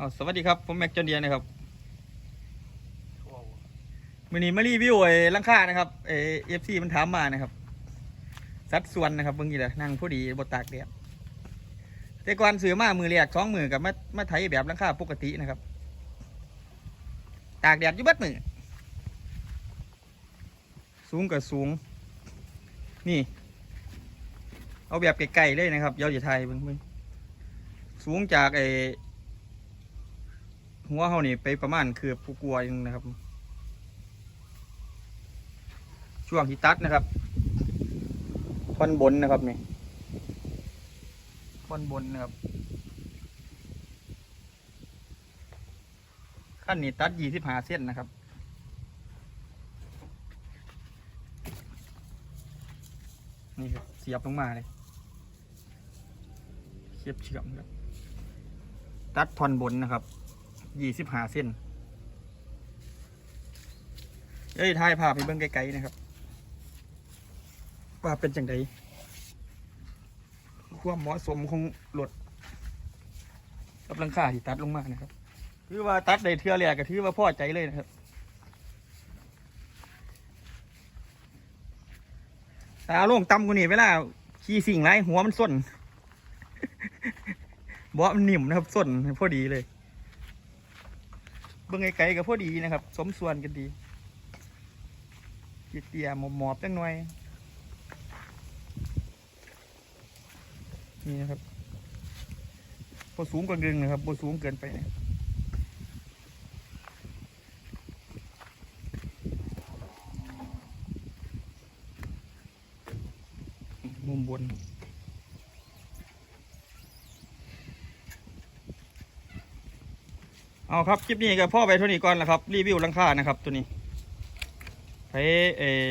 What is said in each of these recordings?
เอาสวัสดีครับ ผมแม็กจอนเดียนะครับวันนี้มารีวิวไอ้หลังคานะครับเอฟซีมันถามมานะครับสัดส่วนนะครับเบิ่งกี่ละนั่งผู้ดีบตากแดดแต่ก่อนซื้อมามือเรียกสองมือกับมามาไถแบบหลังคาปกตินะครับ ตากแดดอยู่เบัดมือสูงกับสูง นี่ เอาแบบไกลๆเลยนะครับเดี๋ยวจะไทยเบิ่งเบิ่งสูงจากไอ้ หัวเขานี่ไปประมาณคือผู้กลัวๆนึงนะครับ ช่วงที่ตัดนะครับท่อนบนนะครับนี่ท่อนบนนะครับขั้นนี้ตัดยี่สิบห้าเส้นนะครับนี่ครับเสียบลงมาเลยเสียบเชื่อมครับตัดท่อนบนนะครับ ยี่สิบห้าเส้นเอ้ยถ่ายภาพไปเบิ่งไกลๆนะครับ ว่าเป็นจังไดความเหมาะสมของรถกับหลังคาที่ตัดลงมานะครับ ถือว่าตัดได้เทื่อแรกก็ถือว่าพอใจเลยนะครับ ตาลงต่ำกว่านี้เวลาขี่สิ่งไรหัวมันส้นบาะมันนิ่มนะครับส้นพอดีเลย เบิ่งไกลๆก็พอดีนะครับ สมส่วนกันดีเตี้ยๆหมอบๆจังหน่อยนี่นะครับพอสูงกว่าดึงนะครับพอสูงเกินไปนะมุมบน เอาครับคลิปนี้ก็พ่อไปเท่านี้ก่อนละครับรีวิวลังคานะครับ ตัวนี้ใครเออ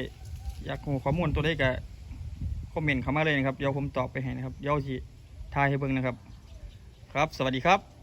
อยากขอข้อมูลตัวเลขก็คอมเมนต์เข้ามาเลยนะครับเดี๋ยวผมตอบไปให้นะครับเดี๋ยวที่ทายให้เบิ่งนะครับ ครับ สวัสดีครับ